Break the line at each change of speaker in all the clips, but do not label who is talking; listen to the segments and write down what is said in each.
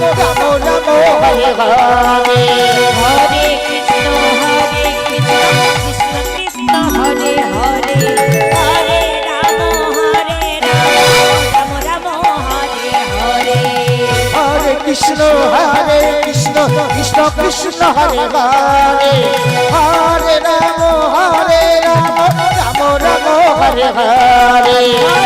নমো নমো নমো হরে হরে হরে কৃষ্ণ হরে কৃষ্ণ কৃষ্ণ কৃষ্ণ হরে হরে হরে রাম হরে রাম রাম রাম হরে হরে হরে কৃষ্ণ হরে কৃষ্ণ কৃষ্ণ কৃষ্ণ হরে হরে হরে রাম হরে রাম রাম রাম হরে হরে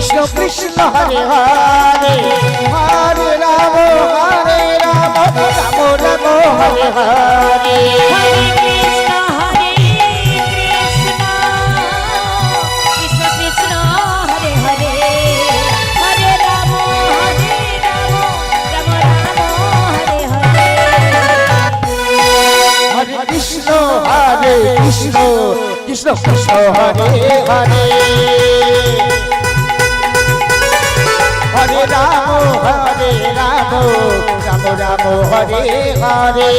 কৃষ্ণ কৃষ্ণ হরে হরে হরে রাম হরে রাম রাম রাম হরে হরে Krishna, Krishna, Hare Hare. হরে হরে